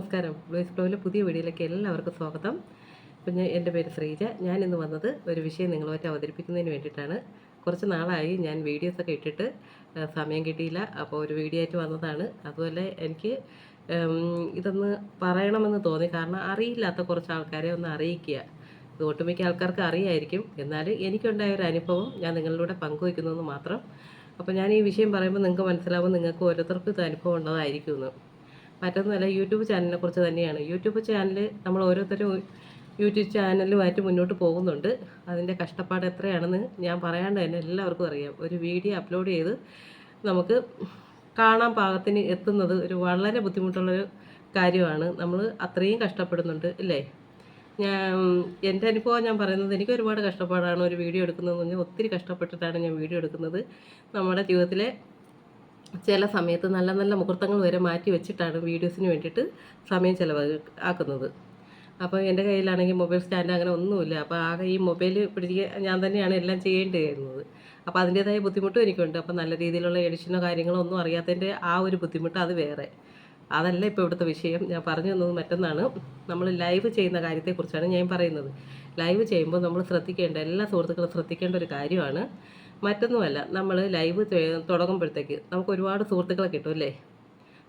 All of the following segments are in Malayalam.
നമസ്കാരം. ബ്ലൂ എക്സ്പ്ലോറിലെ പുതിയ വീഡിയോയിലേക്ക് എല്ലാവർക്കും സ്വാഗതം. ഞാൻ എന്റെ പേര് ശ്രീജ. ഞാൻ ഇന്ന് വന്നത് ഒരു വിഷയം നിങ്ങളുമായിട്ട് അവതരിപ്പിക്കുന്നതിന് വേണ്ടിയിട്ടാണ്. കുറച്ച് നാളായി ഞാൻ വീഡിയോസൊക്കെ ഇട്ടിട്ട് സമയം കിട്ടിയില്ല. അപ്പോൾ ഒരു വീഡിയോ ആയിട്ട് വന്നതാണ്. അതുപോലെ എനിക്ക് ഇതൊന്ന് പറയണമെന്ന് തോന്നി. കാരണം അറിയില്ലാത്ത കുറച്ച് ആൾക്കാരെ ഒന്ന് അറിയിക്കുക. ഒട്ടുമിക്ക ആൾക്കാർക്ക് അറിയായിരിക്കും. എന്നാൽ എനിക്കുണ്ടായ ഒരു അനുഭവം ഞാൻ നിങ്ങളിലൂടെ പങ്കുവയ്ക്കുന്നതെന്ന് മാത്രം. അപ്പോൾ ഞാൻ ഈ വിഷയം പറയുമ്പോൾ നിങ്ങൾക്ക് മനസ്സിലാവും. നിങ്ങൾക്ക് ഓരോരുത്തർക്കും ഇത് അനുഭവം ഉള്ളതായിരിക്കുമെന്ന്. മറ്റൊന്നുമല്ല യൂട്യൂബ് ചാനലിനെ കുറിച്ച് തന്നെയാണ്. യൂട്യൂബ് ചാനൽ നമ്മൾ ഓരോരുത്തരും യൂട്യൂബ് ചാനലുമായിട്ട് മുന്നോട്ട് പോകുന്നുണ്ട്. അതിന്റെ കഷ്ടപ്പാട് എത്രയാണെന്ന് ഞാൻ പറയാണ്ട് തന്നെ എല്ലാവർക്കും അറിയാം. ഒരു വീഡിയോ അപ്ലോഡ് ചെയ്ത് നമുക്ക് കാണാൻ പാകത്തിന് എത്തുന്നത് ഒരു വളരെ ബുദ്ധിമുട്ടുള്ളൊരു കാര്യമാണ്. നമ്മൾ അത്രയും കഷ്ടപ്പെടുന്നുണ്ട് അല്ലേ ഞാൻ എന്റെ അനുഭവം ഞാൻ പറയുന്നത് എനിക്ക് ഒരുപാട് കഷ്ടപ്പാടാണ് ഒരു വീഡിയോ എടുക്കുന്നതെന്ന് പറഞ്ഞാൽ ഒത്തിരി കഷ്ടപ്പെട്ടിട്ടാണ് ഞാൻ വീഡിയോ എടുക്കുന്നത്. നമ്മുടെ ജീവിതത്തിലെ ചില സമയത്ത് നല്ല നല്ല മുഹൂർത്തങ്ങൾ വരെ മാറ്റി വെച്ചിട്ടാണ് വീഡിയോസിന് വേണ്ടിയിട്ട് സമയം ചിലവ് ആക്കുന്നത് അപ്പോൾ എന്റെ കയ്യിലാണെങ്കിൽ മൊബൈൽ സ്റ്റാൻഡ് അങ്ങനെ ഒന്നുമില്ല. അപ്പോൾ ആകെ ഈ മൊബൈൽ പിടിക്കുക ഞാൻ തന്നെയാണ് എല്ലാം ചെയ്യേണ്ടിയിരുന്നത്. അപ്പോൾ അതിന്റേതായ ബുദ്ധിമുട്ടും എനിക്കുണ്ട്. അപ്പോൾ നല്ല രീതിയിലുള്ള എഡിഷനോ കാര്യങ്ങളോ ഒന്നും അറിയാത്തതിന്റെ ആ ഒരു ബുദ്ധിമുട്ട് അത് വേറെ. അതല്ല ഇപ്പോൾ ഇവിടുത്തെ വിഷയം. ഞാൻ പറഞ്ഞു തന്നത് മറ്റൊന്നാണ്. നമ്മൾ ലൈവ് ചെയ്യുന്ന കാര്യത്തെക്കുറിച്ചാണ് ഞാൻ പറയുന്നത്. ലൈവ് ചെയ്യുമ്പോൾ നമ്മൾ ശ്രദ്ധിക്കേണ്ട എല്ലാ സുഹൃത്തുക്കളും ശ്രദ്ധിക്കേണ്ട ഒരു കാര്യമാണ്. മറ്റൊന്നുമല്ല നമ്മൾ ലൈവ് തുടങ്ങുമ്പോഴത്തേക്ക് നമുക്ക് ഒരുപാട് സുഹൃത്തുക്കളെ കിട്ടും അല്ലേ?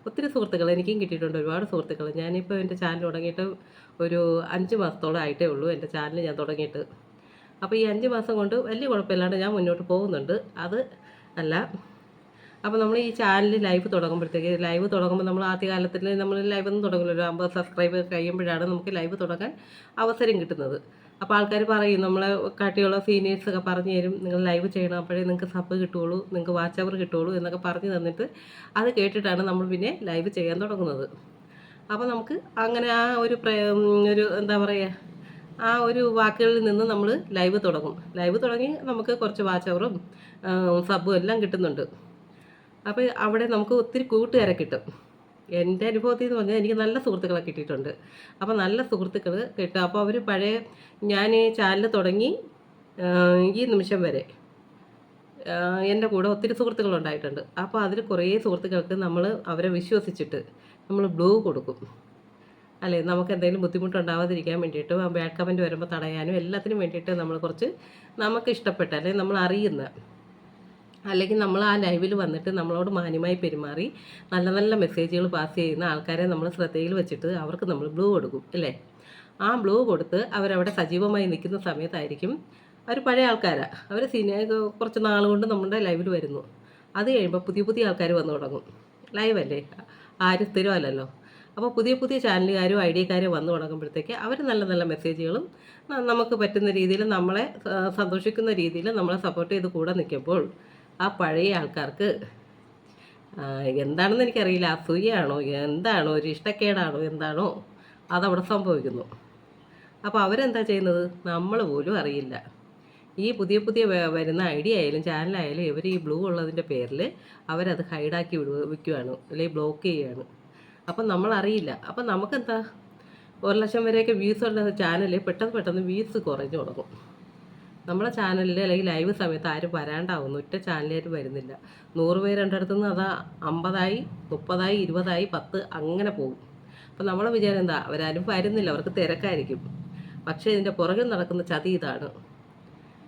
ഒത്തിരി സുഹൃത്തുക്കൾ എനിക്കും കിട്ടിയിട്ടുണ്ട് ഒരുപാട് സുഹൃത്തുക്കൾ. ഞാനിപ്പോൾ എന്റെ ചാനൽ തുടങ്ങിയിട്ട് ഒരു അഞ്ച് മാസത്തോളം ആയിട്ടേ ഉള്ളൂ എന്റെ ചാനൽ ഞാൻ തുടങ്ങിയിട്ട്. അപ്പോൾ ഈ അഞ്ച് മാസം കൊണ്ട് വലിയ കുഴപ്പമില്ലാണ്ട് ഞാൻ മുന്നോട്ട് പോകുന്നുണ്ട്. അത് അല്ല അപ്പോൾ നമ്മൾ ഈ ചാനൽ ലൈവ് തുടങ്ങുമ്പോഴത്തേക്ക് ലൈവ് തുടങ്ങുമ്പോൾ നമ്മൾ ആദ്യ കാലത്തിൽ നമ്മൾ ലൈവ് ഒന്നും തുടങ്ങില്ല ഒരു അമ്പത് സബ്സ്ക്രൈബർ കഴിയുമ്പോഴാണ് നമുക്ക് ലൈവ് തുടങ്ങാൻ അവസരം കിട്ടുന്നത്. അപ്പോൾ ആൾക്കാർ പറയും നമ്മളെ കാട്ടിയുള്ള സീനിയേഴ്സൊക്കെ പറഞ്ഞു തരും. നിങ്ങൾ ലൈവ് ചെയ്യണം. അപ്പോഴേ നിങ്ങൾക്ക് സബ് കിട്ടുള്ളൂ. നിങ്ങൾക്ക് വാച്ച് അവർ കിട്ടുള്ളൂ എന്നൊക്കെ പറഞ്ഞു തന്നിട്ട് അത് കേട്ടിട്ടാണ് നമ്മൾ പിന്നെ ലൈവ് ചെയ്യാൻ തുടങ്ങുന്നത്. അപ്പോൾ നമുക്ക് അങ്ങനെ ആ ഒരു ഒരു എന്താ പറയുക ആ ഒരു വാക്കുകളിൽ നിന്ന് നമ്മൾ ലൈവ് തുടങ്ങും. ലൈവ് തുടങ്ങി നമുക്ക് കുറച്ച് വാച്ച് അവറും സബും എല്ലാം കിട്ടുന്നുണ്ട്. അപ്പോൾ അവിടെ നമുക്ക് ഒത്തിരി കൂട്ടുകാരെ കിട്ടും. എന്റെ അനുഭവത്തിൽ എന്ന് പറഞ്ഞാൽ എനിക്ക് നല്ല സുഹൃത്തുക്കളെ കിട്ടിയിട്ടുണ്ട്. അപ്പോൾ നല്ല സുഹൃത്തുക്കൾ കിട്ടും. അപ്പോൾ അവർ പഴയ ഞാൻ ഈ ചാനൽ തുടങ്ങി ഈ നിമിഷം വരെ എന്റെ കൂടെ ഒത്തിരി സുഹൃത്തുക്കളുണ്ടായിട്ടുണ്ട് അപ്പോൾ അതിൽ കുറേ സുഹൃത്തുക്കൾക്ക് നമ്മൾ അവരെ വിശ്വസിച്ചിട്ട് നമ്മൾ ബ്ലൂ കൊടുക്കും. അല്ലേ? നമുക്ക് എന്തെങ്കിലും ബുദ്ധിമുട്ടുണ്ടാവാതിരിക്കാൻ വേണ്ടിയിട്ട് ബാഡ് കമന്റ് വരുമ്പോൾ തടയാനും എല്ലാത്തിനും വേണ്ടിയിട്ട് നമ്മൾ കുറച്ച് നമുക്ക് ഇഷ്ടപ്പെട്ട അല്ലെങ്കിൽ നമ്മൾ അറിയുന്ന അല്ലെങ്കിൽ നമ്മൾ ആ ലൈവിൽ വന്നിട്ട് നമ്മളോട് മാന്യമായി പെരുമാറി നല്ല നല്ല മെസ്സേജുകൾ പാസ് ചെയ്യുന്ന ആൾക്കാരെ നമ്മൾ ശ്രദ്ധയിൽ വെച്ചിട്ട് അവർക്ക് നമ്മൾ ബ്ലൂ കൊടുക്കും അല്ലേ? ആ ബ്ലൂ കൊടുത്ത് അവരവിടെ സജീവമായി നിൽക്കുന്ന സമയത്തായിരിക്കും അവർ പഴയ ആൾക്കാരാണ് അവർ സിനിമ കുറച്ച് നാളുകൊണ്ട് കൊണ്ട് നമ്മുടെ ലൈവിൽ വരുന്നു. അത് കഴിയുമ്പോൾ പുതിയ പുതിയ ആൾക്കാർ വന്നു തുടങ്ങും. ലൈവല്ലേ ആരും സ്ഥിരമല്ലല്ലോ. അപ്പോൾ പുതിയ പുതിയ ചാനലുകാരും ഐഡിയക്കാരും വന്നു തുടങ്ങുമ്പോഴത്തേക്ക് അവർ നല്ല നല്ല മെസ്സേജുകളും നമുക്ക് പറ്റുന്ന രീതിയിൽ നമ്മളെ സന്തോഷിക്കുന്ന രീതിയിൽ നമ്മളെ സപ്പോർട്ട് ചെയ്ത് കൂടെ നിൽക്കുമ്പോൾ ആ പഴയ ആൾക്കാർക്ക് എന്താണെന്ന് എനിക്കറിയില്ല. അസൂയാണോ എന്താണോ? ഒരു ഇഷ്ടക്കേടാണോ? എന്താണോ? അതവിടെ സംഭവിക്കുന്നു. അപ്പോൾ അവരെന്താ ചെയ്യുന്നത്? നമ്മൾ പോലും അറിയില്ല. ഈ പുതിയ പുതിയ വരുന്ന ഐഡിയ ആയാലും ചാനലായാലും ഇവർ ഈ ബ്ലൂ ഉള്ളതിന്റെ പേരിൽ അവരത് ഹൈഡാക്കി വിടുക വയ്ക്കുകയാണ് അല്ലെങ്കിൽ ബ്ലോക്ക് ചെയ്യുകയാണ് അപ്പം നമ്മൾ അറിയില്ല അപ്പം നമുക്കെന്താ? ഒരു ലക്ഷം വരെയൊക്കെ വ്യൂസ് ഉള്ള ചാനൽ പെട്ടെന്ന് പെട്ടെന്ന് വ്യൂസ് കുറഞ്ഞു തുടങ്ങും. നമ്മളെ ചാനലിൽ അല്ലെങ്കിൽ ലൈവ് സമയത്ത് ആരും വരാണ്ടാവുന്നു. ഒറ്റ ചാനലായിട്ട് വരുന്നില്ല. നൂറ് പേര് അടുത്തു നിന്ന് അതാ അമ്പതായി മുപ്പതായി ഇരുപതായി പത്ത് അങ്ങനെ പോകും. അപ്പം നമ്മളെ വിചാരം എന്താ? അവരാരും വരുന്നില്ല. അവർക്ക് തിരക്കായിരിക്കും. പക്ഷേ ഇതിന്റെ പുറകിൽ നടക്കുന്ന ചതി ഇതാണ്.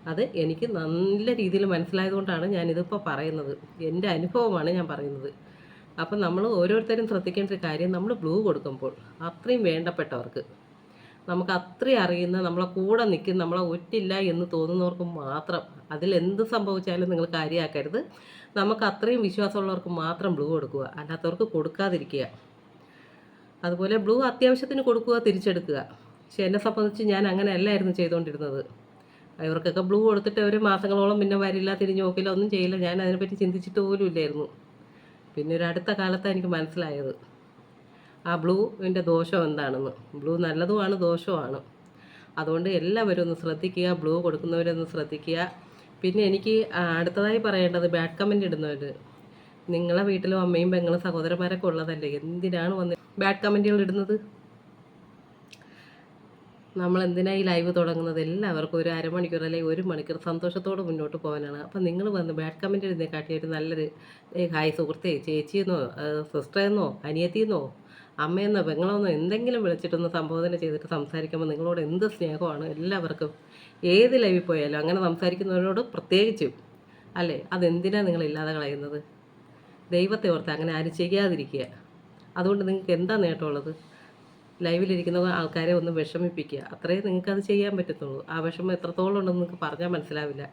അത് എനിക്ക് നല്ല രീതിയിൽ മനസ്സിലായതുകൊണ്ടാണ് ഞാനിതിപ്പോൾ പറയുന്നത്. എന്റെ അനുഭവമാണ് ഞാൻ പറയുന്നത്. അപ്പം നമ്മൾ ഓരോരുത്തരും ശ്രദ്ധിക്കേണ്ട ഒരു കാര്യം നമ്മൾ ബ്ലൂ കൊടുക്കുമ്പോൾ അത്രയും വേണ്ടപ്പെട്ടവർക്ക്. നമുക്ക് അത്രയും അറിയുന്ന നമ്മളെ കൂടെ നിൽക്കുന്ന നമ്മളെ ഒറ്റില്ല എന്ന് തോന്നുന്നവർക്ക് മാത്രം അതിൽ എന്ത് സംഭവിച്ചാലും നിങ്ങൾ കാര്യമാക്കരുത്. നമുക്ക് അത്രയും വിശ്വാസമുള്ളവർക്ക് മാത്രം ബ്ലൂ കൊടുക്കുക. അല്ലാത്തവർക്ക് കൊടുക്കാതിരിക്കുക. അതുപോലെ ബ്ലൂ അത്യാവശ്യത്തിന് കൊടുക്കുക തിരിച്ചെടുക്കുക. പക്ഷെ എന്നെ സംബന്ധിച്ച് ഞാൻ അങ്ങനെ അല്ലായിരുന്നു ചെയ്തുകൊണ്ടിരുന്നത്. ഇവർക്കൊക്കെ ബ്ലൂ കൊടുത്തിട്ട് അവർ മാസങ്ങളോളം പിന്നെ വരില്ല തിരിഞ്ഞു നോക്കില്ല ഒന്നും ചെയ്യില്ല. ഞാൻ അതിനെപ്പറ്റി ചിന്തിച്ചിട്ട് പോലും ഇല്ലായിരുന്നു. പിന്നെ ഒരു അടുത്ത കാലത്താണ് എനിക്ക് മനസ്സിലായത്. ആ ബ്ലൂവിന്റെ ദോഷം എന്താണെന്ന്. ബ്ലൂ നല്ലതുമാണ് ദോഷവുമാണ് അതുകൊണ്ട് എല്ലാവരും ഒന്ന് ശ്രദ്ധിക്കുക ബ്ലൂ കൊടുക്കുന്നവരൊന്ന് ശ്രദ്ധിക്കുക. പിന്നെ എനിക്ക് അടുത്തതായി പറയേണ്ടത് ബാഡ് കമന്റ് ഇടുന്നവർ നിങ്ങളെ വീട്ടിലും അമ്മയും പെങ്ങളും സഹോദരന്മാരൊക്കെ ഉള്ളതല്ലേ? എന്തിനാണ് വന്ന് ബാഡ് കമന്റുകൾ ഇടുന്നത്? നമ്മൾ എന്തിനാണ് ഈ ലൈവ് തുടങ്ങുന്നത്? എല്ലാവർക്കും ഒരു അരമണിക്കൂർ അല്ലെങ്കിൽ ഒരു മണിക്കൂർ സന്തോഷത്തോടെ മുന്നോട്ട് പോകാനാണ്. അപ്പം നിങ്ങൾ വന്ന് ബാഡ് കമന്റ് ഇടുന്നതിനെ കാട്ടി ഒരു നല്ലൊരു ഹായ് സുഹൃത്തേ ചേച്ചിയെന്നോ സിസ്റ്ററെന്നോ അനിയത്തിയെന്നോ അമ്മയെന്നോ പെങ്ങളെന്നോ എന്തെങ്കിലും വിളിച്ചിട്ടൊന്ന് സംബോധന ചെയ്തിട്ട് സംസാരിക്കുമ്പോൾ നിങ്ങളോട് എന്ത് സ്നേഹമാണ് എല്ലാവർക്കും? ഏത് ലൈവിൽ പോയാലും അങ്ങനെ സംസാരിക്കുന്നവരോട് പ്രത്യേകിച്ചും അല്ലേ? അതെന്തിനാണ് നിങ്ങൾ ഇല്ലാതെ കളയുന്നത്? ദൈവത്തെ ഓർത്ത് അങ്ങനെ ആരും ചെയ്യാതിരിക്കുക. അതുകൊണ്ട് നിങ്ങൾക്ക് എന്താ നേട്ടമുള്ളത്? ലൈവിലിരിക്കുന്ന ആൾക്കാരെ ഒന്ന് വിഷമിപ്പിക്കുക. അത്രേ നിങ്ങൾക്ക് അത് ചെയ്യാൻ പറ്റത്തുള്ളൂ. ആ വിഷമം എത്രത്തോളം ഉണ്ടെന്ന് നിങ്ങൾക്ക് പറഞ്ഞാൽ മനസ്സിലാവില്ല.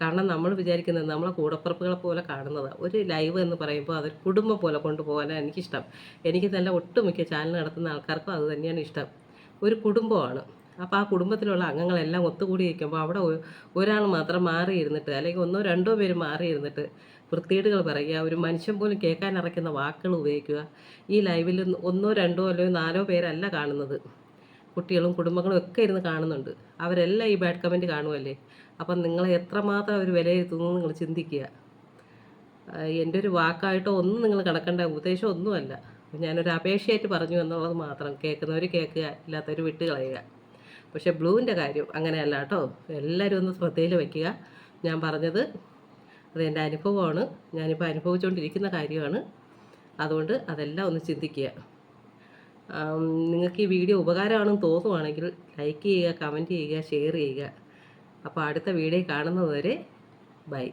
കാരണം നമ്മൾ വിചാരിക്കുന്നത് നമ്മളെ കൂടപ്പുറപ്പുകളെ പോലെ കാണുന്നത്. ഒരു ലൈവ് എന്ന് പറയുമ്പോൾ അതൊരു കുടുംബം പോലെ കൊണ്ടുപോകാനാണ് എനിക്കിഷ്ടം. എനിക്ക് നല്ല ഒട്ടുമിക്ക ചാനൽ നടത്തുന്ന ആൾക്കാർക്കും അത് തന്നെയാണ് ഇഷ്ടം. ഒരു കുടുംബമാണ്. അപ്പോൾ ആ കുടുംബത്തിലുള്ള അംഗങ്ങളെല്ലാം ഒത്തുകൂടി ഇരിക്കുമ്പോൾ അവിടെ ഒരാൾ മാത്രം മാറിയിരുന്നിട്ട് അല്ലെങ്കിൽ ഒന്നോ രണ്ടോ പേര് മാറിയിരുന്നിട്ട് വൃത്തികേടുകൾ പറയുക ഒരു മനുഷ്യൻ പോലും കേൾക്കാൻ അറയ്ക്കുന്ന വാക്കുകൾ ഉപയോഗിക്കുക. ഈ ലൈവിൽ ഒന്നോ രണ്ടോ അല്ലയോ നാലോ പേരല്ല കാണുന്നത്. കുട്ടികളും കുടുംബങ്ങളും ഒക്കെ ഇരുന്ന് കാണുന്നുണ്ട്. അവരെല്ലാം ഈ ബാഡ് കമന്റ് കാണുമല്ലേ അപ്പം നിങ്ങൾ എത്രമാത്രം അവർ വിലയിരുത്തുന്നു നിങ്ങൾ ചിന്തിക്കുക. എന്റെ ഒരു വാക്കായിട്ടോ ഒന്നും നിങ്ങൾ കണക്കേണ്ട ഉദ്ദേശം ഒന്നുമല്ല. ഞാനൊരു അപേക്ഷയായിട്ട് പറഞ്ഞു എന്നുള്ളത് മാത്രം. കേൾക്കുന്നവർ കേൾക്കുക ഇല്ലാത്തവർ വിട്ട് കളയുക. പക്ഷേ ബ്ലൂവിന്റെ കാര്യം അങ്ങനെയല്ല കേട്ടോ. എല്ലാവരും ഒന്ന് ശ്രദ്ധയിൽ വയ്ക്കുക. ഞാൻ പറഞ്ഞത് അത് എന്റെ അനുഭവമാണ്. ഞാനിപ്പോൾ അനുഭവിച്ചുകൊണ്ടിരിക്കുന്ന കാര്യമാണ്. അതുകൊണ്ട് അതെല്ലാം ഒന്ന് ചിന്തിക്കുക. നിങ്ങൾക്ക് ഈ വീഡിയോ ഉപകാരമാണെന്ന് തോന്നുവാണെങ്കിൽ ലൈക്ക് ചെയ്യുക കമന്റ് ചെയ്യുക ഷെയർ ചെയ്യുക. അപ്പോൾ അടുത്ത വീഡിയോ കാണുന്നത് വരെ ബൈ.